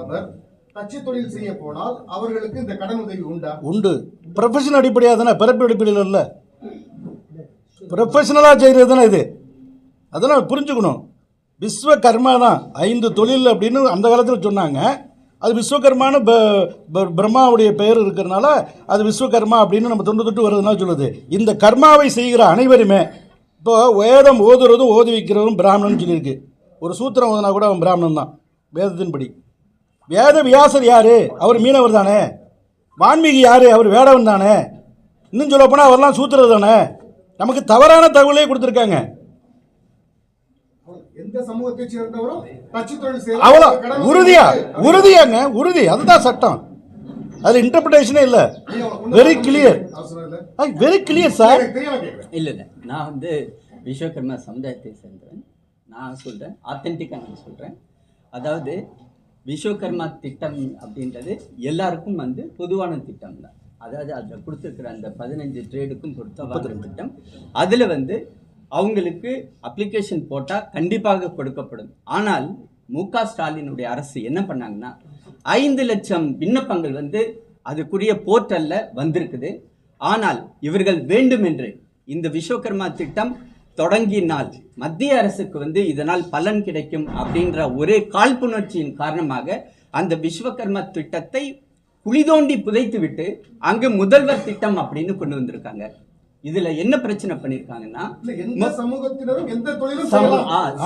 நபர் தச்சு தொழில் செய்ய போனால் அவர்களுக்கு இந்த கடன் உதவி உண்டா? உண்டு. ப்ரொஃபஷனல் அடிப்படையாக தானே? பிறப்பு அடிப்படையில் இல்லை. ப்ரொஃபஷனலாக செய்கிறது தானே இது? அதெல்லாம் புரிஞ்சுக்கணும். விஸ்வகர்மா தான் ஐந்து தொழில் அப்படின்னு அந்த காலத்தில் சொன்னாங்க. அது விஸ்வகர்மான்னு ப- ப- பிரம்மாவுடைய பெயர் இருக்கிறனால அது விஸ்வகர்மா அப்படின்னு நம்ம தொண்டு தொட்டு வருதுனால சொல்லுது. இந்த கர்மாவை செய்கிற அனைவருமே இப்போ வேதம் ஓதுறதும் ஓதி வைக்கிறதும் பிராமணன் சொல்லியிருக்கு. ஒரு சூத்திரம் ஓதுனா கூட அவன் பிராமணன் தான் வேதத்தின்படி. வேத வியாசர் யாரு? அவர் மீனவர் தானே. வான்மீகி யாரு? அவர் வேடவன் தானே. இன்னும் சொல்ல போனால் அவர்லாம் சூத்திரர் தானே. நமக்கு தவறான தகவலே கொடுத்துருக்காங்க. அவ்வளோ உறுதியா உறுதியாங்க உறுதி. அதுதான் சட்டம். அதில் இன்டர்பிரேஷனே இல்லை. Very clear very clear sir இல்லை இல்லை. நான் வந்து விஸ்வகர்மா சமுதாயத்தை சேர்ந்தவன். நான் சொல்கிறேன் ஆத்தென்டிக்காக நான் சொல்கிறேன் அதாவது விஸ்வகர்மா திட்டம் அப்படின்றது எல்லாருக்கும் வந்து பொதுவான திட்டம் தான். அதாவது அதில் கொடுத்துருக்குற அந்த பதினஞ்சு ட்ரேடுக்கும் பொறுத்தவான திட்டம். அதில் வந்து அவங்களுக்கு அப்ளிகேஷன் போட்டால் கண்டிப்பாக கொடுக்கப்படும். ஆனால் மு க ஸ்டாலினுடைய அரசு என்ன பண்ணாங்கன்னா ஐந்து லட்சம் விண்ணப்பங்கள் வந்து அதுக்குரிய போர்ட்டல்ல வந்திருக்குது. ஆனால் இவர்கள் வேண்டுமென்று இந்த விஸ்வகர்மா திட்டம் தொடங்கினால் மத்திய அரசுக்கு வந்து இதனால் பலன் கிடைக்கும் அப்படின்ற ஒரே காழ்ப்புணர்ச்சியின் காரணமாக அந்த விஸ்வகர்மா திட்டத்தை குழி தோண்டி புதைத்து விட்டு அங்கு முதல்வர் திட்டம் அப்படின்னு கொண்டு வந்திருக்காங்க. இதுல என்ன பிரச்சனை பண்ணிருக்காங்கன்னா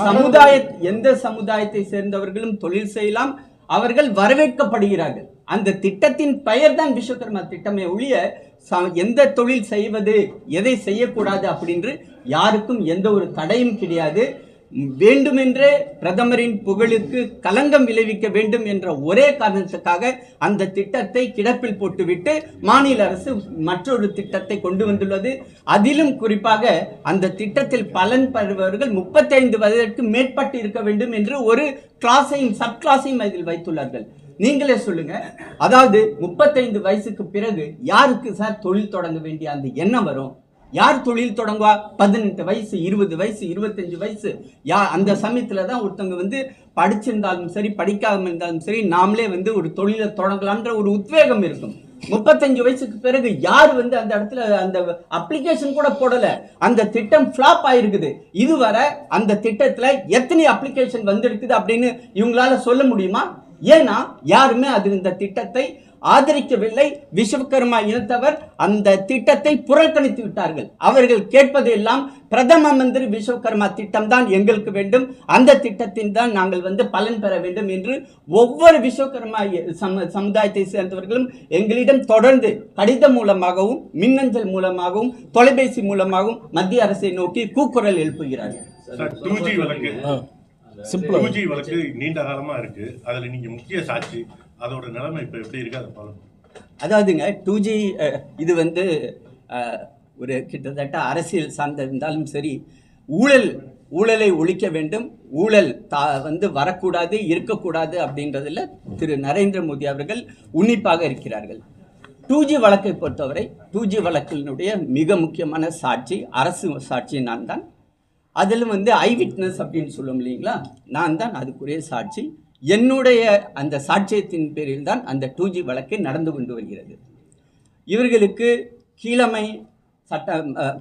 சமுதாய எந்த சமுதாயத்தை சேர்ந்தவர்களும் தொழில் செய்யலாம் அவர்கள் வரவேற்கப்படுகிறார்கள். அந்த திட்டத்தின் பெயர் தான் விஸ்வகர்மா திட்டமே ஒழிய எந்த தொழில் செய்வது எதை செய்யக்கூடாது அப்படின்று யாருக்கும் எந்த ஒரு தடையும் கிடையாது. வேண்டுமென்றே பிரதமரின் புகழுக்கு களங்கம் விளைவிக்க வேண்டும் என்ற ஒரே காரணத்துக்காக அந்த திட்டத்தை கிடப்பில் போட்டுவிட்டு மாநில அரசு மற்றொரு திட்டத்தை கொண்டு வந்துள்ளது. அதிலும் குறிப்பாக அந்த திட்டத்தில் பலன் பெறுபவர்கள் முப்பத்தைந்து வயதிற்கு மேற்பட்டு இருக்க வேண்டும் என்று ஒரு கிளாஸையும் சப் கிளாஸையும் அதில் வைத்துள்ளார்கள். நீங்களே சொல்லுங்க. அதாவது முப்பத்தைந்து வயசுக்கு பிறகு யாருக்கு சார் தொழில் தொடங்க வேண்டிய அந்த எண்ணம் வரும்? யார் தொழில் தொடங்குவா? பதினெட்டு வயசு இருபது வயசு இருபத்தஞ்சு வயசு. யா அந்த சமயத்தில் தான் ஒருத்தவங்க வந்து படிச்சிருந்தாலும் சரி படிக்காமல் இருந்தாலும் சரி நாமளே வந்து ஒரு தொழிலை தொடங்கலான்ற ஒரு உத்வேகம் இருக்கும். முப்பத்தஞ்சு வயசுக்கு பிறகு யார் வந்து அந்த இடத்துல அந்த அப்ளிகேஷன் கூட போடல. அந்த திட்டம் ஃப்ளாப் ஆயிருக்குது. இதுவரை அந்த திட்டத்தில் எத்தனை அப்ளிகேஷன் வந்திருக்குது அப்படின்னு இவங்களால சொல்ல முடியுமா? ஏன்னா யாருமே அது இந்த திட்டத்தை ஆதரிக்கவில்லை. விஸ்வகர்மா இனத்தவர் அந்த திட்டத்தை புறக்கணித்து விட்டார்கள். அவர்கள் கேட்பதெல்லாம் பிரதம மந்திரி விஸ்வகர்மா திட்டம் தான் எங்களுக்கு வேண்டும். அந்த திட்டத்தின் தான் நாங்கள் வந்து பலன் பெற வேண்டும் என்று ஒவ்வொரு விஸ்வகர்மா சம சமுதாயத்தை சேர்ந்தவர்களும் எங்களிடம் தொடர்ந்து கடிதம் மூலமாகவும் மின்னஞ்சல் மூலமாகவும் தொலைபேசி மூலமாகவும் மத்திய அரசை நோக்கி கூக்குரல் எழுப்புகிறார்கள். சிம்பிளா டூ ஜி வழக்கு நீண்ட காலமா இருக்கு. அதுல நீங்க முக்கிய சாட்சி அதோட நிலைமை இப்ப எப்படி இருக்கு அதை ஃபாலோ அதாவதுங்க டூ ஜி இது வந்து ஒரு கிட்டத்தட்ட அரசியல் சார்ந்திருந்தாலும் சரி ஊழல் ஊழலை ஒழிக்க வேண்டும். ஊழல் தா வந்து வரக்கூடாது இருக்கக்கூடாது அப்படின்றதுல திரு நரேந்திர மோடி அவர்கள் உன்னிப்பாக இருக்கிறார்கள். டூ ஜி வழக்கை பொறுத்தவரை டூ ஜி வழக்கினுடைய மிக முக்கியமான சாட்சி அரசு சாட்சி நான் தான். அதிலும் வந்து ஐ விட்னஸ் அப்படின்னு சொல்லும் இல்லைங்களா? நான் தான் அதுக்குரிய சாட்சி. என்னுடைய அந்த சாட்சியத்தின் பேரில் தான் அந்த டூ ஜி வழக்கு நடந்து கொண்டு வருகிறது. இவர்களுக்கு கீழமை சட்ட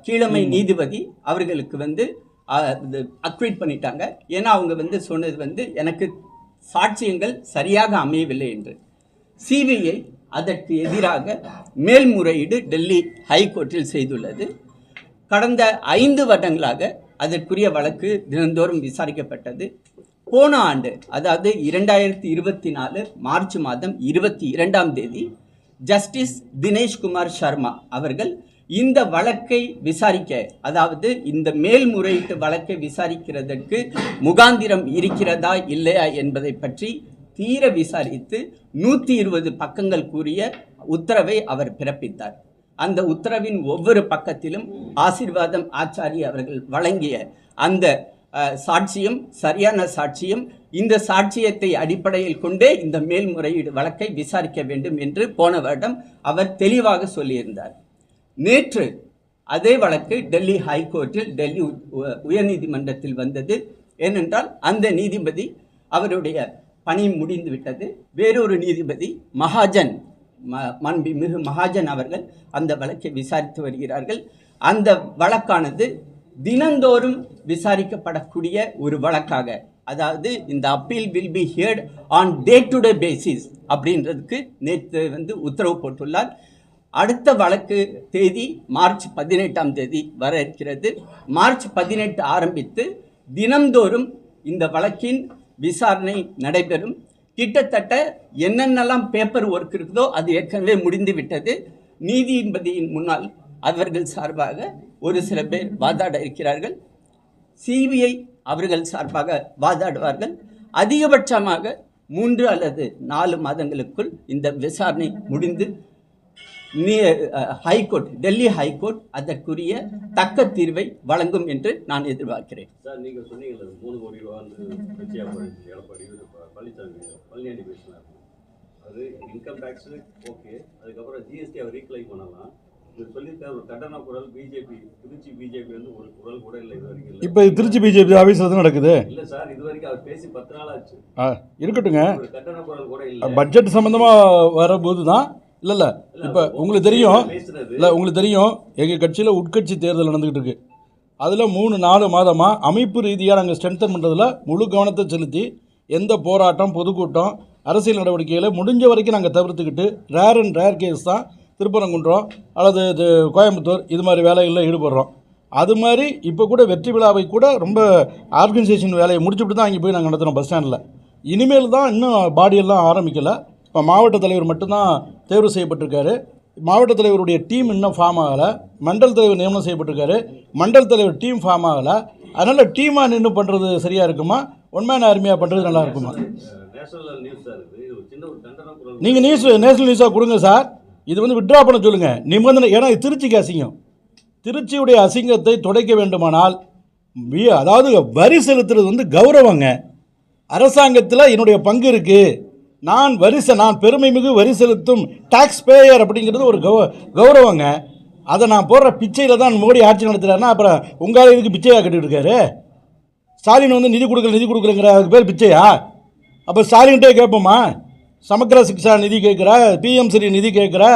கீழமை நீதிபதி அவர்களுக்கு வந்து அக்விட் பண்ணிட்டாங்க. ஏன்னா அவங்க வந்து சொன்னது வந்து எனக்கு சாட்சியங்கள் சரியாக அமையவில்லை என்று. சிபிஐ அதற்கு எதிராக மேல்முறையீடு டெல்லி ஹைகோர்ட்டில் செய்துள்ளது. கடந்த ஐந்து வருடங்களாக அதற்குரிய வழக்கு தினந்தோறும் விசாரிக்கப்பட்டது. போன ஆண்டு அதாவது இரண்டாயிரத்தி இருபத்தி நாலு மார்ச் மாதம் இருபத்தி இரண்டாம் தேதி ஜஸ்டிஸ் தினேஷ்குமார் சர்மா அவர்கள் இந்த வழக்கை விசாரிக்க அதாவது இந்த மேல்முறையீட்டு வழக்கை விசாரிக்கிறதற்கு முகாந்திரம் இருக்கிறதா இல்லையா என்பதை பற்றி தீர விசாரித்து நூற்றி இருபது பக்கங்கள் கூறிய உத்தரவை அவர் பிறப்பித்தார். அந்த உத்தரவின் ஒவ்வொரு பக்கத்திலும் ஆசீர்வாதம் ஆச்சாரி அவர்கள் வழங்கிய அந்த சாட்சியம் சரியான சாட்சியம் இந்த சாட்சியத்தை அடிப்படையில் கொண்டே இந்த மேல்முறையீடு வழக்கை விசாரிக்க வேண்டும் என்று போன வருடம் அவர் தெளிவாக சொல்லியிருந்தார். நேற்று அதே வழக்கு டெல்லி ஹைகோர்ட்டில் டெல்லி உ- உயர்நீதிமன்றத்தில் வந்தது. ஏனென்றால் அந்த நீதிபதி அவருடைய பணி முடிந்து விட்டது வேறொரு நீதிபதி மகாஜன் ம மாண்புமிகு மகாஜன் அவர்கள் அந்த வழக்கை விசாரித்து வருகிறார்கள். அந்த வழக்கானது தினந்தோறும் விசாரிக்கப்படக்கூடிய ஒரு வழக்காக அதாவது இந்த appeal will be heard on day to day basis அப்படின்றதுக்கு நேற்று வந்து உத்தரவு போட்டுள்ளார். அடுத்த வழக்கு தேதி மார்ச் பதினெட்டாம் தேதி வர இருக்கிறது. மார்ச் பதினெட்டு ஆரம்பித்து தினந்தோறும் இந்த வழக்கின் விசாரணை நடைபெறும். கிட்டத்தட்ட என்னென்னலாம் பேப்பர் ஒர்க் இருக்குதோ அது ஏற்கனவே முடிந்து விட்டது. நீதிபதியின் முன்னால் அவர்கள் சார்பாக ஒரு சில பேர் வாதாட இருக்கிறார்கள். சிபிஐ அவர்கள் சார்பாக வாதாடுவார்கள். அதிகபட்சமாக மூன்று அல்லது நாலு மாதங்களுக்குள் இந்த விசாரணை முடிந்து ஹைகோர்ட் டெல்லி ஹைகோர்ட் அதற்குரிய தக்க தீர்வை வழங்கும் என்று நான் எதிர்பார்க்கிறேன். அது இன்கம் டேக்ஸ் ஓகே அதுக்கப்புறம் ஜிஎஸ்டி அவர் ரீக்ளைம் பண்ணலாம். இவர் சொல்லியிருக்காரு ஒரு கட்டண குரல் பிஜேபி திருச்சி பிஜேபி வந்து ஒரு குரல் கூட இல்லை இது வரைக்கும் இல்லை. இப்போ திருச்சி பிஜேபி ஆஃபீஸில் தான் நடக்குது? இல்ல சார் இது வரைக்கும் அவர் பேசி பத்து நாள் ஆச்சு. ஆ, இருக்கட்டுங்க ஒரு கட்டண குரல் கூட இல்லை. பட்ஜெட் சம்மந்தமாக வரும்போது தான் இல்லை இல்லை. இப்போ உங்களுக்கு தெரியும். இல்லை உங்களுக்கு தெரியும். எங்கள் கட்சியில் உட்கட்சி தேர்தல் நடந்துக்கிட்டு இருக்கு அதில் மூணு நாலு மாதமாக அமைப்பு ரீதியாக நாங்கள் ஸ்ட்ரென்தன் பண்ணுறதுல முழு கவனத்தை செலுத்தி எந்த போராட்டம் பொதுக்கூட்டம் அரசியல் நடவடிக்கைகளை முடிஞ்ச வரைக்கும் நாங்கள் தவிர்த்துக்கிட்டு ரேர் அண்ட் ரேர் கேஸ் தான் திருப்பரங்குன்றம் அல்லது இது கோயம்புத்தூர் இது மாதிரி வேலைகளில் ஈடுபடுறோம். அது மாதிரி இப்போ கூட வெற்றி விழாவை கூட ரொம்ப ஆர்கனைசேஷன் வேலையை முடிச்சுட்டு தான் அங்கே போய் நாங்கள் நடத்துகிறோம் பஸ் ஸ்டாண்டில் இனிமேல் தான் இன்னும் பாடியெல்லாம் ஆரம்பிக்கலை. இப்போ மாவட்ட தலைவர் மட்டும்தான் தேர்வு செய்யப்பட்டிருக்காரு. மாவட்ட தலைவருடைய டீம் இன்னும் ஃபார்ம் ஆகலை. மண்டல் தலைவர் நியமனம் செய்யப்பட்டிருக்காரு. மண்டல் தலைவர் டீம் ஃபார்ம் ஆகலை. அதனால் டீமாக நின்று பண்ணுறது சரியாக இருக்குமா? ஒன்மேன் ஆர்மியாக பண்ணுறது நல்லா இருக்குமா? நீங்கள் நியூஸ் நேஷனல் நியூஸாக கொடுங்க சார். இது வந்து விட்ரா பண்ண சொல்லுங்கள் நிபந்தனை ஏன்னா இது திருச்சிக்கு அசிங்கம். திருச்சியுடைய அசிங்கத்தை துடைக்க வேண்டுமானால் அதாவது வரி செலுத்துறது வந்து கௌரவங்க. அரசாங்கத்தில் என்னுடைய பங்கு இருக்குது நான் வரிசை நான் பெருமை மிகு வரி செலுத்தும் டாக்ஸ் பேயர் அப்படிங்கிறது ஒரு கௌ கௌரவங்க. அதை நான் போடுற பிச்சையில் தான் மோடி ஆட்சி நடத்துகிறாருன்னா அப்புறம் உங்களால் இதுக்கு பிச்சையாக கட்டிட்டு இருக்காரு? ஸ்டாலின் வந்து நிதி கொடுக்கல நிதி கொடுக்கலங்கிற அதுக்கு பேர் பிச்சையா? அப்போ ஸ்டாலின்கிட்டே கேட்போமா? சமக்கிர சிக்ஷா நிதி கேட்குற பிஎம் ஸ்ரீ நிதி கேட்குறா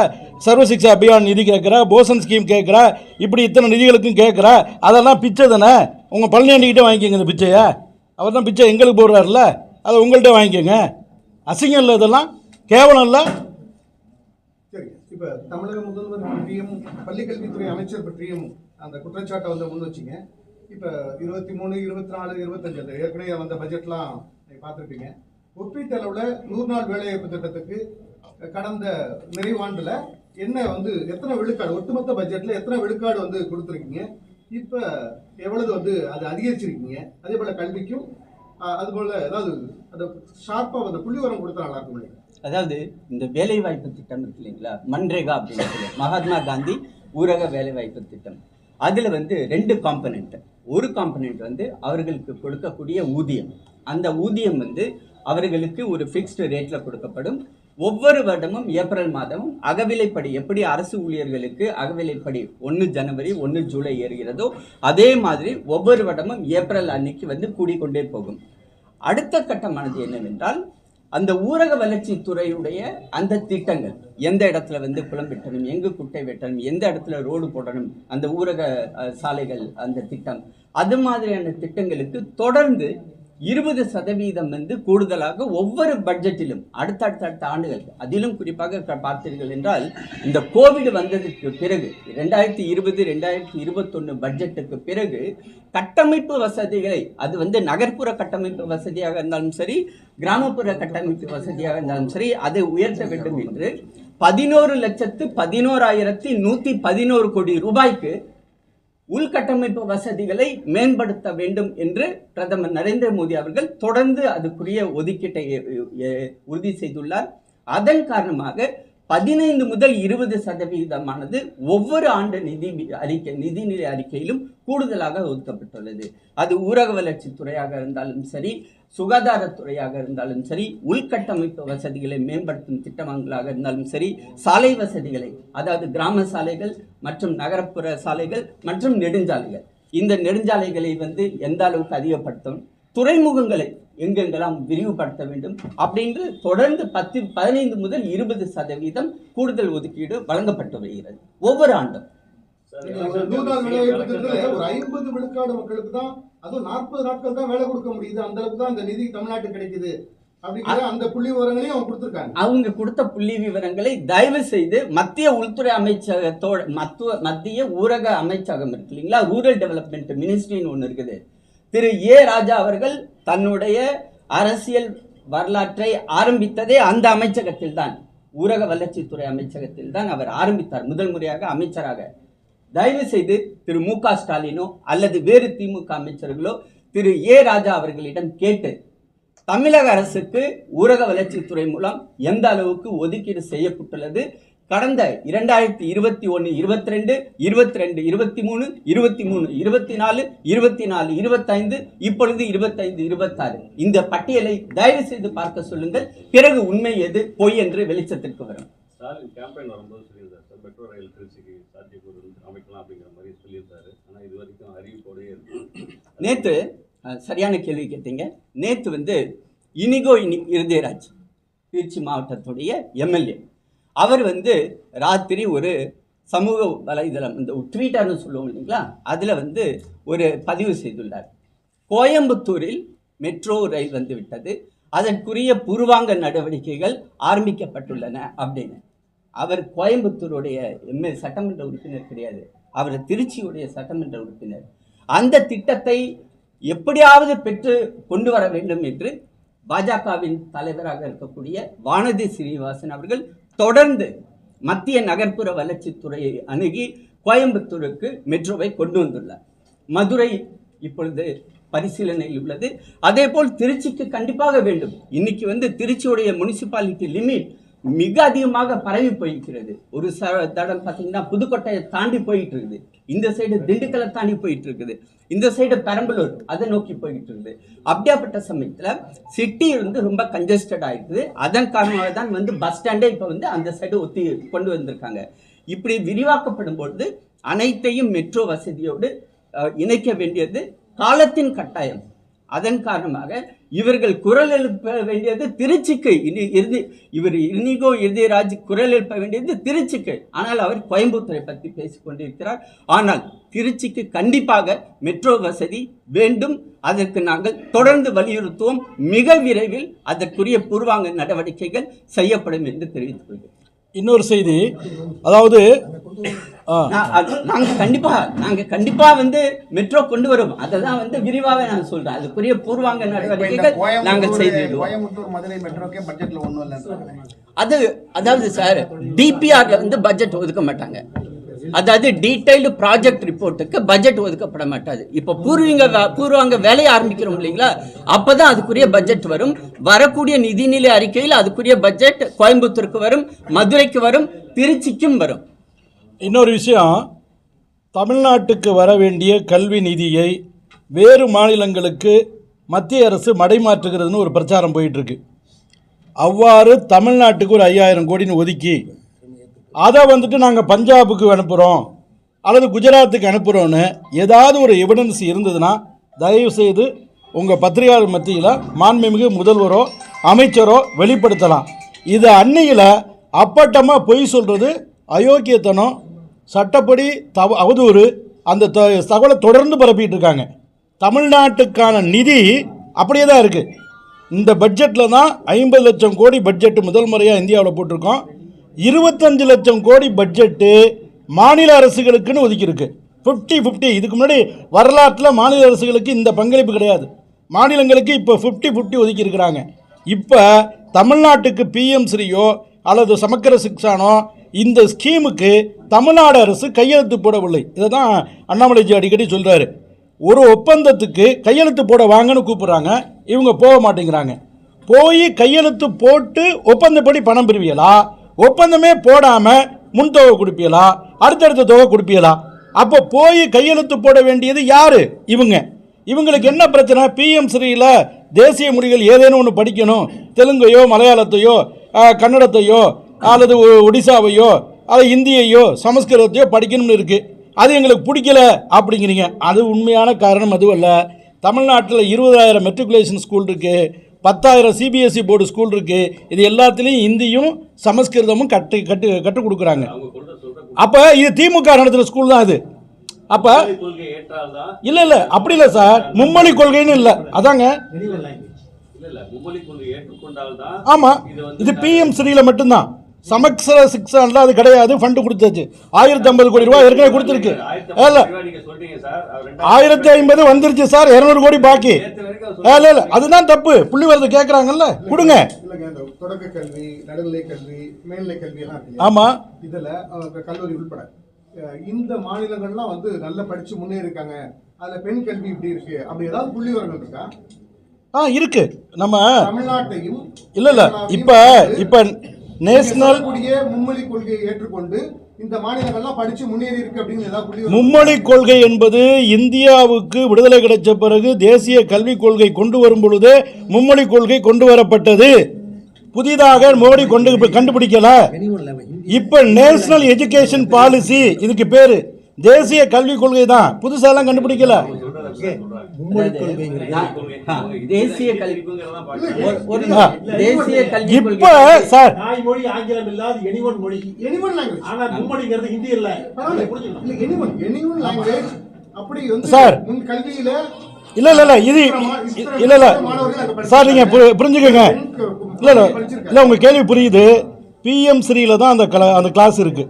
சர்வ சிக்ஷா அபியான் நிதி கேட்குறா போசன் ஸ்கீம் கேட்குறா இப்படி இத்தனை நிதிகளுக்கும் கேட்குற அதெல்லாம் பிச்சை தானே? உங்கள் பழனியாண்டிக்கிட்டே வாங்கிக்கோங்க இந்த பிச்சையை. அவர் தான் பிச்சை எங்களுக்கு போடுறாருல அதை உங்கள்கிட்ட வாங்கிக்கோங்க. அசிங்கம் இல்லை இதெல்லாம். கேவலம் இல்லை. சரி தமிழக முதல்வர் பற்றியும் பள்ளிக்கல்வித்துறை அமைச்சர் பற்றியும் அந்த குற்றச்சாட்டை வந்து முன் வச்சிங்க. இப்போ இருபத்தி மூணு இருபத்தி நாலு இருபத்தஞ்சு அந்த ஏற்கனவே வந்த பட்ஜெட்லாம் நீங்க பார்த்துருப்பீங்க. ஒப்பீட்டளவில் நூறு நாள் வேலைவாய்ப்பு திட்டத்துக்கு கடந்த நிறைவாண்டில் என்ன வந்து எத்தனை விழுக்காடு ஒட்டுமொத்த பட்ஜெட்டில் எத்தனை விழுக்காடு வந்து கொடுத்துருக்கீங்க? இப்போ எவ்வளவு வந்து அது அதிகரிச்சிருக்கீங்க? அதே போல் கல்விக்கும் அதுபோல் அது அந்த ஷார்ப்பாக அந்த புள்ளிவரம் கொடுத்தா நல்லா இருக்கும் அதாவது இந்த வேலைவாய்ப்பு திட்டம் இருக்கு இல்லைங்களா? மன்ரேகா அப்படின்னு சொல்லி மகாத்மா காந்தி ஊரக வேலைவாய்ப்பு திட்டம். அதில் வந்து ரெண்டு காம்பனெண்ட் ஒரு காம்பனெண்ட் வந்து அவர்களுக்கு கொடுக்கக்கூடிய ஊதியம். அந்த ஊதியம் வந்து அவர்களுக்கு ஒரு ஃபிக்ஸ்டு ரேட்டில் கொடுக்கப்படும். ஒவ்வொரு வருடமும் ஏப்ரல் மாதமும் அகவிலைப்படி எப்படி அரசு ஊழியர்களுக்கு அகவிலைப்படி ஒன்று ஜனவரி ஒன்று ஜூலை ஏறுகிறதோ அதே மாதிரி ஒவ்வொரு வருடமும் ஏப்ரல் அன்னைக்கு வந்து கூடிக்கொண்டே போகும். அடுத்த கட்டமானது என்னவென்றால் அந்த ஊரக வளர்ச்சி துறையுடைய அந்த திட்டங்கள் எந்த இடத்துல வந்து குளம் வெட்டணும் எங்கு குட்டை வெட்டணும் எந்த இடத்துல ரோடு போடணும் அந்த ஊரக சாலைகள் அந்த திட்டம் அது மாதிரியான திட்டங்களுக்கு தொடர்ந்து இருபது சதவீதம் வந்து கூடுதலாக ஒவ்வொரு பட்ஜெட்டிலும் அடுத்தடுத்தடுத்த ஆண்டுகள் அதிலும் குறிப்பாக பார்த்தீர்கள் என்றால் இந்த கோவிட் வந்ததுக்கு பிறகு ரெண்டாயிரத்தி இருபது ரெண்டாயிரத்தி இருபத்தொன்னு பட்ஜெட்டுக்கு பிறகு கட்டமைப்பு வசதிகளை அது வந்து நகர்ப்புற கட்டமைப்பு வசதியாக இருந்தாலும் சரி கிராமப்புற கட்டமைப்பு வசதியாக இருந்தாலும் சரி அதை உயர்த்த வேண்டும் என்று பதினோரு லட்சத்து பதினோராயிரத்தி நூற்றி பதினோரு கோடி ரூபாய்க்கு உள்கட்டமைப்பு வசதிகளை மேம்படுத்த வேண்டும் என்று பிரதமர் நரேந்திர மோடி அவர்கள் தொடர்ந்து அதுக்குரிய ஒதுக்கீட்டை உறுதி செய்துள்ளார். அதன் காரணமாக பதினைந்து முதல் இருபது சதவீதமானது ஒவ்வொரு ஆண்டு நிதி அறிக்கை நிதிநிலை அறிக்கையிலும் கூடுதலாக ஒதுக்கப்பட்டுள்ளது. அது ஊரக வளர்ச்சி துறையாக இருந்தாலும் சரி சுகாதாரத்துறையாக இருந்தாலும் சரி உள்கட்டமைப்பு வசதிகளை மேம்படுத்தும் திட்டங்களாக இருந்தாலும் சரி சாலை வசதிகளை அதாவது கிராம சாலைகள் மற்றும் நகரப்புற சாலைகள் மற்றும் நெடுஞ்சாலைகள். இந்த நெடுஞ்சாலைகளை வந்து எந்த அளவுக்கு அதிகப்படுத்தும்? துறைமுகங்களை எங்கெங்கெல்லாம் விரிவுபடுத்த வேண்டும் அப்படின்று தொடர்ந்து பத்து பதினைந்து முதல் இருபது சதவீதம் கூடுதல் ஒதுக்கீடு வழங்கப்பட்டு வருகிறது. ஒவ்வொரு ஆண்டும். ஐம்பது விழுக்காடு மக்களுக்கு தான் அதுவும் நாற்பது நாட்கள் தான் வேலை கொடுக்க முடியுது. அந்த அளவுக்கு தான் அந்த நிதி தமிழ்நாட்டுக்கு கிடைக்குது. அவங்க கொடுத்த புள்ளி விவரங்களை தயவு செய்து மத்திய உள்துறை அமைச்சகத்தோட மத்துவ மத்திய ஊரக அமைச்சகம் இருக்கு இல்லைங்களா? ரூரல் டெவலப்மெண்ட் மினிஸ்ட்ரின்னு ஒன்று இருக்குது. திரு ஏ ராஜா அவர்கள் தன்னுடைய அரசியல் வரலாற்றை ஆரம்பித்ததே அந்த அமைச்சகத்தில் தான் ஊரக வளர்ச்சித்துறை அமைச்சகத்தில் தான் அவர் ஆரம்பித்தார் முதல் முறையாக அமைச்சராக. தயவு செய்து திரு மு க ஸ்டாலினோ அல்லது வேறு திமுக அமைச்சர்களோ திரு ஏ ராஜா அவர்களிடம் கேட்டு தமிழக அரசுக்கு ஊரக வளர்ச்சித்துறை மூலம் எந்த அளவுக்கு ஒதுக்கீடு செய்யப்பட்டுள்ளது கடந்த இரண்டாயிரத்தி இருபத்தி ஒன்று இருபத்தி ரெண்டு இருபத்தி ரெண்டு இருபத்தி மூணு இருபத்தி மூணு இருபத்தி நாலு இருபத்தி நாலு இருபத்தைந்து இப்பொழுது இருபத்தைந்து இருபத்தாறு. இந்த பட்டியலை தயவு செய்து பார்க்க சொல்லுங்கள். பிறகு உண்மை எது? பொய் என்று வெளிச்சத்திற்கு வரும். ஸ்டாலின் கேம்பெயின் வரும்போது சொல்லியிருந்தார். சார் மெட்ரோ ரயில் திருச்சிக்கு சாத்தியக்கூறு வந்து அமைக்கலாம் அப்படிங்கிற மாதிரி சொல்லியிருந்தாரு. ஆனால் இது வரைக்கும் அறிவிப்போடயே இருக்கு நேற்று சரியான கேள்வி கேட்டீங்க. நேற்று வந்து இனிகோ இனி இருதயராஜ் திருச்சி மாவட்டத்துடைய எம்எல்ஏ அவர் வந்து ராத்திரி ஒரு சமூக வலைதளம் இந்த ட்வீட்டர்னு சொல்லுவோம் இல்லைங்களா? அதில் வந்து ஒரு பதிவு செய்துள்ளார். கோயம்புத்தூரில் மெட்ரோ ரயில் வந்து விட்டது அதற்குரிய பூர்வாங்க நடவடிக்கைகள் ஆரம்பிக்கப்பட்டுள்ளன அப்படின்னு. அவர் கோயம்புத்தூருடைய எம்ஏ சட்டமன்ற உறுப்பினர் கிடையாது. அவர் திருச்சியுடைய சட்டமன்ற உறுப்பினர். அந்த திட்டத்தை எப்படியாவது பெற்று கொண்டு வர வேண்டும் என்று பாஜகவின் தலைவராக இருக்கக்கூடிய வானதி ஸ்ரீனிவாசன் அவர்கள் தொடர்ந்து மத்திய நகர்ப்புற வளர்ச்சித்துறையை அணுகி கோயம்புத்தூருக்கு மெட்ரோவை கொண்டு வந்துள்ளார். மதுரை இப்பொழுது பரிசீலனையில் உள்ளது. அதே போல் திருச்சிக்கு கண்டிப்பாக வேண்டும். இன்னைக்கு வந்து திருச்சியுடைய முனிசிபாலிட்டி லிமிட் மிக அதிகமாக பரவி போயிருக்கிறது. ஒரு ச தடம் பார்த்தீங்கன்னா புதுக்கோட்டையை தாண்டி போயிட்டு இருக்குது இந்த சைடு திண்டுக்கலை தாண்டி போயிட்டு இருக்குது இந்த சைடு பெரம்பலூர் அதை நோக்கி போயிட்டு இருக்குது அப்படியாப்பட்ட சமயத்தில் சிட்டி வந்து ரொம்ப கன்ஜஸ்டட் ஆயிருக்குது அதன் காரணமாக தான் வந்து பஸ் ஸ்டாண்டே இப்போ வந்து அந்த சைடு ஒத்தி கொண்டு வந்திருக்காங்க. இப்படி விரிவாக்கப்படும் பொழுது அனைத்தையும் மெட்ரோ வசதியோடு இணைக்க வேண்டியது காலத்தின் கட்டாயம். அதன் காரணமாக இவர்கள் குரல் எழுப்ப வேண்டியது திருச்சிக்கு. இனி இறுதி இவர் இனிகோ இறுதிராஜ் குரல் எழுப்ப வேண்டியது திருச்சிக்கு. ஆனால் அவர் கோயம்புத்தூரை பற்றி பேசிக்கொண்டிருக்கிறார். ஆனால் திருச்சிக்கு கண்டிப்பாக மெட்ரோ வசதி வேண்டும். அதற்கு நாங்கள் தொடர்ந்து வலியுறுத்துவோம். மிக விரைவில் அதற்குரிய பூர்வாங்க நடவடிக்கைகள் செய்யப்படும் என்று தெரிவித்துக் கொள்கிறேன். இன்னொரு செய்தி அதாவது நாங்க கண்டிப்பா நாங்க கண்டிப்பா வந்து மெட்ரோ கொண்டு வரோம். அதை தான் வந்து விரிவாவே நான் சொல்றேன். அதுக்குரிய பூர்வாங்க நடவடிக்கைகள் நாங்கள் கோயம்புத்தூர் செய்திடுவோம் கோயம்புத்தூர் மதுரை மெட்ரோக்கே பட்ஜெட்ல ஒண்ணும் இல்லைன்றாங்க அது அதாவது சார் டிபிஆர்ல வந்து பட்ஜெட் ஒதுக்க மாட்டாங்க. அதாவது டீடைல்டு ப்ராஜெக்ட் ரிப்போர்ட்டுக்கு பட்ஜெட் ஒதுக்கப்பட மாட்டாது. இப்போ பூர்வீங்க பூர்வாங்க வேலையை ஆரம்பிக்கிறோம் இல்லைங்களா? அப்பதான் அதுக்குரிய பட்ஜெட் வரும். வரக்கூடிய நிதிநிலை அறிக்கையில் அதுக்குரிய பட்ஜெட் கோயம்புத்தூருக்கு வரும் மதுரைக்கு வரும் திருச்சிக்கும் வரும். இன்னொரு விஷயம் தமிழ்நாட்டுக்கு வர வேண்டிய கல்வி நிதியை வேறு மாநிலங்களுக்கு மத்திய அரசு மடைமாற்றுகிறதுன்னு ஒரு பிரச்சாரம் போயிட்டுருக்கு. அவ்வாறு தமிழ்நாட்டுக்கு ஒரு ஐயாயிரம் கோடின்னு ஒதுக்கி அதை வந்துட்டு நாங்கள் பஞ்சாபுக்கு அனுப்புகிறோம் அல்லது குஜராத்துக்கு அனுப்புகிறோன்னு ஏதாவது ஒரு எவிடன்ஸ் இருந்ததுன்னா தயவுசெய்து உங்கள் பத்திரிகையாளர் மத்தியில் மாண்புமிகு முதல்வரோ அமைச்சரோ வெளிப்படுத்தலாம். இது அன்னையில் அப்பட்டமாக பொய் சொல்கிறது அயோக்கியத்தனம் சட்டப்படி தவ அவதூறு அந்த த தகவலை தொடர்ந்து பரப்பிட்டு இருக்காங்க தமிழ்நாட்டுக்கான நிதி அப்படியே தான் இருக்குது இந்த பட்ஜெட்டில் தான் ஐம்பது லட்சம் கோடி பட்ஜெட்டு முதல் முறையாக இந்தியாவில் போட்டிருக்கோம். இருபத்தஞ்சு லட்சம் கோடி பட்ஜெட்டு மாநில அரசுகளுக்குன்னு ஒதுக்கியிருக்கு. ஃபிஃப்டி ஃபிஃப்டி இதுக்கு முன்னாடி வரலாற்றில் மாநில அரசுகளுக்கு இந்த பங்களிப்பு கிடையாது. மாநிலங்களுக்கு இப்போ ஃபிஃப்டி ஃபிஃப்டி ஒதுக்கியிருக்கிறாங்க. இப்போ தமிழ்நாட்டுக்கு பிஎம் ஸ்ரீயோ அல்லது சமக்கர சிக்ஸானோ இந்த ஸ்கீமுக்கு தமிழ்நாடு அரசு கையெழுத்து போடவில்லை. இதை தான் அண்ணாமலைஜி அடிக்கடி சொல்கிறாரு ஒரு ஒப்பந்தத்துக்கு கையெழுத்து போட வாங்கன்னு கூப்பிட்றாங்க. இவங்க போக மாட்டேங்கிறாங்க. போய் கையெழுத்து போட்டு ஒப்பந்தப்படி பணம் பெறுவீங்களா? ஒப்பந்தமே போடாமல் முன்தொகை கொடுப்பீங்களா? அடுத்தடுத்த தொகை கொடுப்பீங்களா? அப்போ போய் கையெழுத்து போட வேண்டியது யார்? இவங்க. இவங்களுக்கு என்ன பிரச்சனை? பிஎம் ஸ்ரீயில் தேசிய மொழிகள் ஏதேனும் ஒன்று படிக்கணும். தெலுங்கையோ மலையாளத்தையோ கன்னடத்தையோ அல்லது ஒடிசாவையோ அல்லது இந்தியையோ சமஸ்கிருதத்தையோ படிக்கணும்னு இருக்குது அது எங்களுக்கு பிடிக்கல அப்படிங்கிறீங்க. அது உண்மையான காரணம் அதுவல்ல. தமிழ்நாட்டில் இருபதாயிரம் மெட்ரிகுலேஷன் ஸ்கூல் இருக்குது பத்தாயிரம் சிபிஎஸ்சி போர்டு ஸ்கூல் இருக்குது இது எல்லாத்துலேயும் இந்தியும் சமஸ்கிருதமும் கட்டு கட்டு கற்றுக் கொடுக்குறாங்க. அப்போ இது திமுக நடத்துகிற ஸ்கூல் தான் அது. அப்போ இல்லை இல்லை. அப்படி இல்லை சார் மும்மொழி கொள்கைன்னு இல்லை. அதாங்க. ஆமாம் இது பிஎம் ஸ்ரீல மட்டும்தான். சமக்சர சிக்ஸான்ல அது கிடையாது. ஃபண்டு கொடுத்தாச்சு. ஆயிரத்தி ஐம்பது கோடி ரூபாய் ஏற்கனவே கொடுத்துருக்கு. ஆயிரத்தி இல்ல ஆயிரத்தி ஐம்பது வந்துருச்சு சார். இரநூறு கோடி பாக்கி. இல்ல இல்ல அதுதான் தப்பு. புள்ளி வரது கேட்குறாங்கல்ல கொடுங்க. தொடக்க கல்வி நடுநிலை கல்வி மேல்நிலை கல்வி எல்லாம்? ஆமா. இதுல கல்லூரி உள்பட. இந்த மாநிலங்கள்லாம் வந்து நல்லா படிச்சு முன்னேறி இருக்காங்க. அதுல பெண் கல்வி இப்படி இருக்கு. அப்படி ஏதாவது புள்ளி விவரங்கள் இருக்கா? ஆ இருக்கு. நம்ம தமிழ்நாட்டையும் இல்ல இல்ல. இப்ப இப்ப நேஷனல் கூடிய மும்மொழி கொள்கையை ஏற்றுக்கொண்டு இந்த மாநிலங்கள்லாம் படிச்சு முன்னேறி இருக்கு அப்படின்னு மும்மொழி கொள்கை என்பது இந்தியாவுக்கு விடுதலை கிடைச்ச பிறகு தேசிய கல்விக் கொள்கை கொண்டு வரும் பொழுது மும்மொழி கொள்கை கொண்டு வரப்பட்டது. புதிதாக மோடி கொண்டு கண்டுபிடிக்கல. இப்ப நேஷனல் எஜுகேஷன் பாலிசி இதுக்கு பேரு தேசிய கல்விக் கொள்கை தான் புதுசாலாம் கண்டுபிடிக்கல. இப்ப சார் தாய்மொழி ஆங்கிலம் இல்லாத எனிவன் மொழி. எனிவன் லாங்குவேஜ் ஆனா மும்மொழிங்கிறது ஹிந்தி இல்ல. Any one any one language அப்படி சார். கல்வியில இல்ல இல்ல இல்ல இது இல்ல இல்ல. சார் நீங்க புரி- புரிஞ்சுக்கங்க. இல்ல இல்ல. இல்ல உங்க கேள்வி புரியுது. பிஎம் ஸ்ரீல தான் அந்த கல அந்த கிளாஸ் இருக்கு.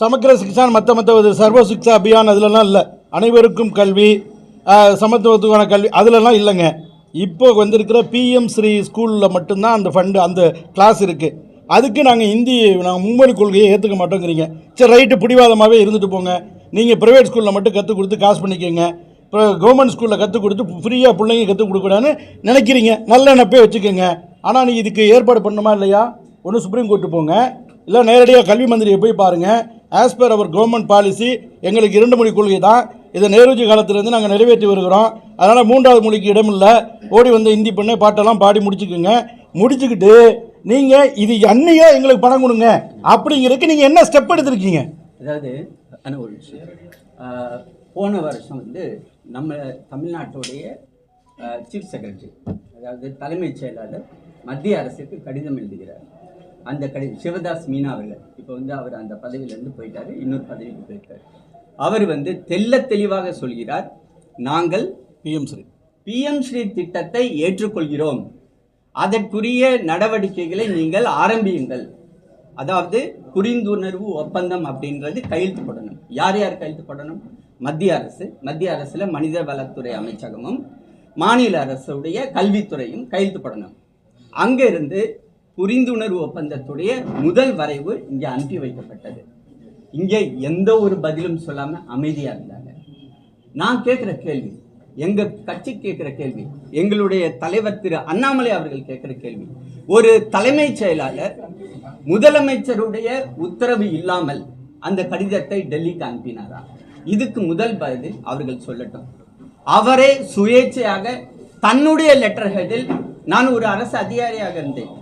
சமக்கிர சிக்ஷான் மற்ற மற்ற சர்வ சிக்ஷா அபியான் அதிலலாம் இல்லை. அனைவருக்கும் கல்வி சமத்துவத்துக்கான கல்வி அதிலலாம் இல்லைங்க. இப்போ வந்திருக்கிற பிஎம் ஸ்ரீ ஸ்கூலில் மட்டும்தான் அந்த ஃபண்டு அந்த கிளாஸ் இருக்குது அதுக்கு நாங்கள் இந்தி நாங்கள் மும்மொழி கொள்கையை ஏற்றுக்க மாட்டோங்கிறீங்க. சரி ரைட்டு பிடிவாதமாகவே இருந்துட்டு போங்க. நீங்கள் ப்ரைவேட் ஸ்கூலில் மட்டும் கற்றுக் கொடுத்து காசு பண்ணிக்கோங்க. இப்போ கவர்மெண்ட் ஸ்கூலில் கற்றுக் கொடுத்து ஃப்ரீயாக பிள்ளைங்க கற்றுக் கொடுக்கூடாதுன்னு நினைக்கிறீங்க. நல்ல நினப்பே வச்சுக்கோங்க. ஆனால் நீங்கள் இதுக்கு ஏற்பாடு பண்ணணுமா இல்லையா? ஒன்று சுப்ரீம் கோர்ட்டு போங்க. இல்லை நேரடியாக கல்வி மந்திரியை போய் பாருங்கள் ஆஸ் பர் அவர் கவர்மெண்ட் பாலிசி எங்களுக்கு இரண்டு மொழி கொள்கை தான். இதை நேருஜி காலத்திலேருந்து நாங்கள் நிறைவேற்றி வருகிறோம். அதனால் மூன்றாவது மொழிக்கு இடமில்லை ஓடி வந்த இந்தி பெண்ணை பாட்டெல்லாம் பாடி முடிச்சுக்குங்க. முடிச்சுக்கிட்டு நீங்கள் இது அன்னையே எங்களுக்கு பணம் கொடுங்க. அப்படிங்கிறதுக்கு நீங்கள் என்ன ஸ்டெப் எடுத்திருக்கீங்க? அதாவது ஒரு விஷயம் போன வருஷம் வந்து நம்ம தமிழ்நாட்டுடைய சீஃப் செக்ரட்டரி அதாவது தலைமைச் செயலாளர் மத்திய அரசுக்கு கடிதம் எழுதுகிறார். அந்த கடி சிவதாஸ் மீனா அவர்கள். இப்போ வந்து அவர் அந்த பதவியிலேருந்து போயிட்டாரு இன்னொரு பதவிக்கு போயிட்டார் அவர் வந்து தெள்ளத் தெளிவாக சொல்கிறார் நாங்கள் பிஎம் ஸ்ரீ. பிஎம் ஸ்ரீ திட்டத்தை ஏற்றுக்கொள்கிறோம். அதற்குரிய நடவடிக்கைகளை நீங்கள் ஆரம்பியுங்கள். அதாவது புரிந்துணர்வு ஒப்பந்தம் அப்படின்றது கையெழுத்து போடணும். யார் யார் கையெழுத்து போடணும்? மத்திய அரசு. மத்திய அரசில் மனித வளத்துறை அமைச்சகமும் மாநில அரசுடைய கல்வித்துறையும் கையெழுத்து போடணும். அங்கிருந்து புரிந்துணர்வு ஒப்பந்தத்துடைய முதல் வரைவு இங்கே அனுப்பி வைக்கப்பட்டது. இங்கே எந்த ஒரு பதிலும் சொல்லாமல் அமைதியாக இருந்தாங்க. நான் கேட்குற கேள்வி எங்கள் கட்சி கேட்குற கேள்வி எங்களுடைய தலைவர் திரு அண்ணாமலை அவர்கள் கேட்குற கேள்வி ஒரு தலைமைச் செயலாளர் முதலமைச்சருடைய உத்தரவு இல்லாமல் அந்த கடிதத்தை டெல்லிக்கு அனுப்பினாரா? இதுக்கு முதல் பதில் அவர்கள் சொல்லட்டும். அவரே சுயேட்சையாக தன்னுடைய லெட்டர் ஹெட்டில் நான் ஒரு அரசு அதிகாரியாக இருந்தேன்.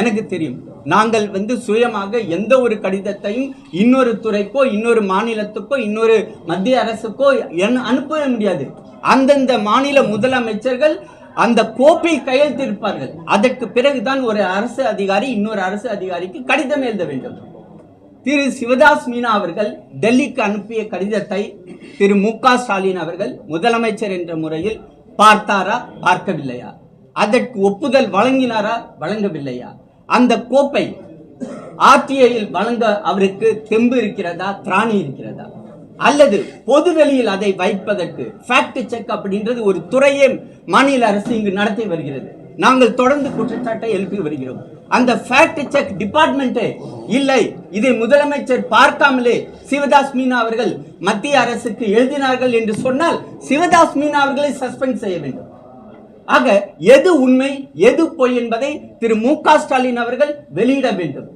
எனக்கு தெரியும். நாங்கள் வந்து சுயமாக எந்த ஒரு கடிதத்தையும் இன்னொரு துறைக்கோ இன்னொரு மாநிலத்துக்கோ இன்னொரு மத்திய அரசுக்கோ என் அனுப்ப முடியாது. அந்தந்த மாநில முதலமைச்சர்கள் அந்த கோப்பில் கையெழுத்திருப்பார்கள். அதற்கு பிறகுதான் ஒரு அரசு அதிகாரி இன்னொரு அரசு அதிகாரிக்கு கடிதம் எழுத வேண்டும். திரு சிவதாஸ் மீனா அவர்கள் டெல்லிக்கு அனுப்பிய கடிதத்தை திரு மு க ஸ்டாலின் அவர்கள் முதலமைச்சர் என்ற முறையில் பார்த்தாரா பார்க்கவில்லையா? அதற்கு ஒப்புதல் வழங்கினாரா வழங்கவில்லையா? அந்த கோப்பை ஆர்டிஐயில் வழங்க அவருக்கு தெம்பு இருக்கிறதா திராணி இருக்கிறதா? அல்லது பொது வெளியில் அதை வைப்பதற்கு ஃபேக்ட் செக் அப்படின்றது ஒரு துறையே மாநில அரசு இங்கு நடத்தி வருகிறது. நாங்கள் தொடர்ந்து குற்றச்சாட்டை எழுப்பி வருகிறோம். அந்த ஃபேக்ட் செக் டிபார்ட்மெண்ட்டே இல்லை. இதை முதலமைச்சர் பார்க்காமலே சிவதாஸ் மீனா அவர்கள் மத்திய அரசுக்கு எழுதினார்கள் என்று சொன்னால் சிவதாஸ் மீனா அவர்களை சஸ்பெண்ட் செய்ய வேண்டும். ஆக எது உண்மை எது பொய் என்பதை திரு மு க ஸ்டாலின் அவர்கள் வெளியிட வேண்டும்.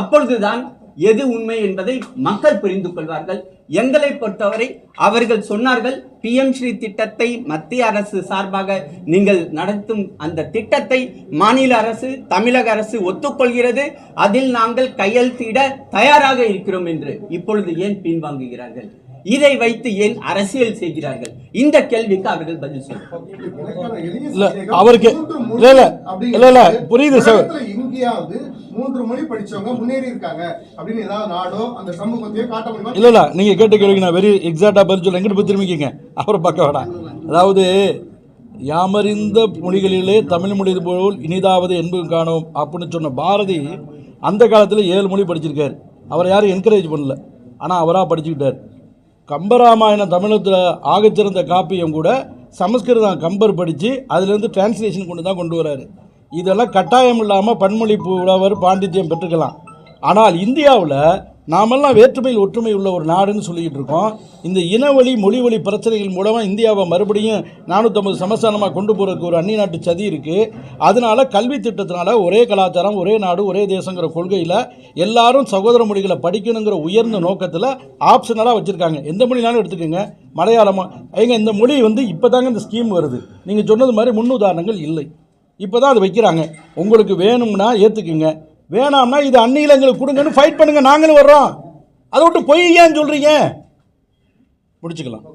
அப்பொழுதுதான் எது உண்மை என்பதை மக்கள் புரிந்து கொள்வார்கள். எங்களை பொறுத்தவரை அவர்கள் சொன்னார்கள் பிஎம் ஸ்ரீ திட்டத்தை மத்திய அரசு சார்பாக நீங்கள் நடத்தும் அந்த திட்டத்தை மாநில அரசு தமிழக அரசு ஒத்துக்கொள்கிறது. அதில் நாங்கள் கையெழுத்திட தயாராக இருக்கிறோம் என்று இப்பொழுது ஏன் பின்வாங்குகிறார்கள்? இதை வைத்து ஏன் அரசியல் செய்கிறார்கள்? இந்த கேள்விக்கு அவர்கள் பதில் அவருக்கு- இல்ல, புரியுது சார். எங்கேயாவது மூன்று மொழி படிச்சவங்க முன்னேறி இருக்காங்க அப்படின்னு ஏதாவது நாடோ அந்த சமூகத்தையோ காட்ட முடியுமா? இல்லை இல்லை நீங்கள் கேட்ட கேள்விக்கு நான் வெரி எக்ஸாக்டாக பதில் சொல்ல எங்கிட்ட போய் திரும்பிக்கிங்க. அப்புறம் பார்க்க அதாவது யாமறிந்த மொழிகளிலே தமிழ் மொழி போல் இனிதாவது என்பது காணோம் அப்படின்னு சொன்ன பாரதி அந்த காலத்தில் ஏழு மொழி படிச்சிருக்காரு. அவரை யாரும் என்கரேஜ் பண்ணல. ஆனால் அவராக படிச்சுக்கிட்டார். கம்பராமாயணம் தமிழத்தில் ஆகச்சிறந்த காப்பியம் கூட சமஸ்கிருதம் கம்பர் படித்து அதுலேருந்து டிரான்ஸ்லேஷன் கொண்டு தான் கொண்டு வராரு. இதெல்லாம் கட்டாயம் இல்லாமல் பன்மொழி புலவர் பாண்டித்யம் பெற்றுக்கலாம். ஆனால் இந்தியாவில் நாமெல்லாம் வேற்றுமையில் ஒற்றுமை உள்ள ஒரு நாடுன்னு சொல்லிக்கிட்டு இருக்கோம். இந்த இனவழி மொழிவழி பிரச்சனைகள் மூலமாக இந்தியாவை மறுபடியும் நானூற்றம்பது சமஸ்தானமாக கொண்டு போகிறதுக்கு ஒரு அந்நிய நாட்டு சதி இருக்குது அதனால் கல்வி திட்டத்தினால ஒரே கலாச்சாரம் ஒரே நாடு ஒரே தேசங்கிற கொள்கையில் எல்லாரும் சகோதர மொழிகளை படிக்கணுங்கிற உயர்ந்த நோக்கத்தில் ஆப்ஷனலாக வச்சுருக்காங்க. எந்த மொழினாலும் எடுத்துக்கோங்க. மலையாளமாக ஏங்க இந்த மொழி வந்து இப்போ தாங்க இந்த ஸ்கீம் வருது. நீங்கள் சொன்னது மாதிரி முன்னுதாரணங்கள் இல்லை. இப்போ தான் அது வைக்கிறாங்க. உங்களுக்கு வேணும்னா ஏற்றுக்குங்க வேணாம்னா இது அந்நியில் எங்களுக்கு கொடுங்கன்னு ஃபைட் பண்ணுங்க. நாங்களும் வர்றோம். அதை விட்டு பொய் ஏன் சொல்கிறீங்க முடிச்சுக்கலாம்.